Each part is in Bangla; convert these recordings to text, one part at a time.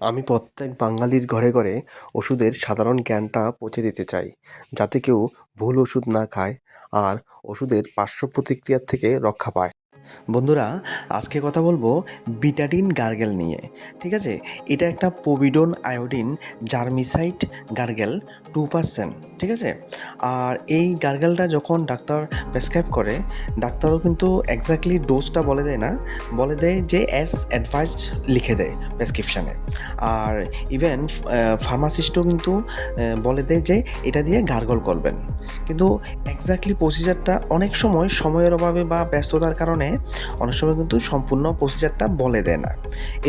আমি প্রত্যেক বাঙালির ঘরে ঘরে ওষুধের সাধারণ জ্ঞানটা পৌঁছে দিতে চাই, যাতে কেউ ভুল ওষুধ না খায় আর ওষুধের পার্শ্ব প্রতিক্রিয়ার থেকে রক্ষা পায়। বন্ধুরা, আজকে কথা বলব বিটাডিন গার্গেল নিয়ে। ঠিক আছে? এটা একটা povidone iodine germicide gargle two percent, ঠিক আছে? আর এই গার্গেলটা যখন ডাক্তার প্রেসক্রাইব করে, ডাক্তারও কিন্তু এক্স্যাক্টলি ডোজটা বলে দেয় না, বলে দেয় যে অ্যাস অ্যাডভাইসড লিখে দেয় প্রেসক্রিপশানে। আর ইভেন ফার্মাসিস্টও কিন্তু বলে দেয় যে এটা দিয়ে গার্গল করবেন। কিন্তু এক্স্যাক্টলি প্রসিজারটা অনেক সময় সময়ের অভাবে বা ব্যস্ততার কারণে অনেক সময় কিন্তু সম্পূর্ণ প্রসিজারটা বলে দেয় না।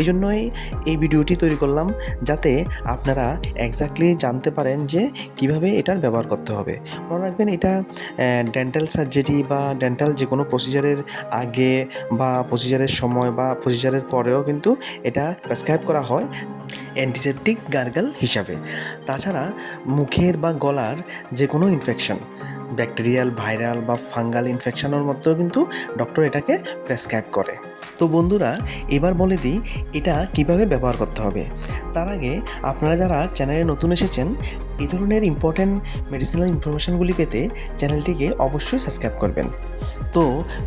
এই জন্যই এই ভিডিওটি তৈরি করলাম যাতে আপনারা এক্স্যাক্টলি জানতে পারেন যে কীভাবে এটার ব্যবহার করতে হবে। মনে রাখবেন এটা ডেন্টাল সার্জারি বা ডেন্টাল যে কোনো প্রসিজারের আগে বা প্রসিজারের সময় বা প্রসিজারের পরেও কিন্তু এটা প্রেসক্রাইব করা হয় অ্যান্টিসেপটিক গার্গল হিসাবে। তাছাড়া মুখের বা গলার যে কোনো ইনফেকশন ব্যাকটেরিয়াল, ভাইরাল বা ফাঙ্গাল ইনফেকশনের মধ্যেও কিন্তু ডক্টর এটাকে প্রেসক্রাইব করে। তো বন্ধুরা, এবার বলে দিই এটা কীভাবে ব্যবহার করতে হবে। তার আগে আপনারা যারা চ্যানেলে নতুন এসেছেন এই ধরনের ইম্পর্ট্যান্ট মেডিসিনাল ইনফরমেশনগুলি পেতে চ্যানেলটিকে অবশ্যই সাবস্ক্রাইব করবেন। তো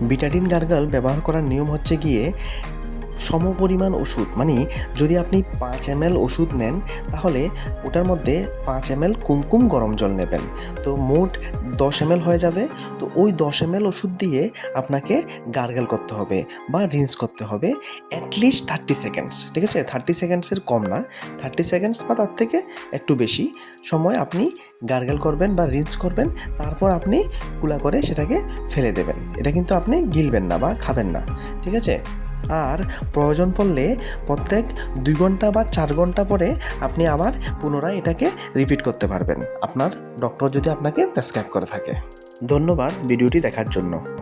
বিটাডিন গার্গল ব্যবহার করার নিয়ম হচ্ছে গিয়ে সমপরিমাণ ওষুধ মানে যদি আপনি পাঁচ এম ওষুধ নেন, তাহলে ওটার মধ্যে পাঁচ এম কুমকুম গরম জল নেবেন। তো মোট দশ এম হয়ে যাবে। তো ওই দশ এম ওষুধ দিয়ে আপনাকে গার্গেল করতে হবে বা রিন্স করতে হবে অ্যাটলিস্ট থার্টি সেকেন্ডস ঠিক আছে? থার্টি সেকেন্ডসের কম না। থার্টি সেকেন্ডস বা তার থেকে একটু বেশি সময় আপনি গার্গেল করবেন বা রিন্স করবেন, তারপর আপনি কুলা করে সেটাকে ফেলে দেবেন। এটা কিন্তু আপনি গিলবেন না বা খাবেন না, ঠিক আছে? আর প্রয়োজন পড়লে প্রত্যেক দুই ঘণ্টা বা চার ঘণ্টা পরে আপনি আবার পুনরায় এটাকে রিপিট করতে পারবেন। আপনার ডক্টর যদি আপনাকে প্রেসক্রাইব করে থাকে। ধন্যবাদ ভিডিওটি দেখার জন্য।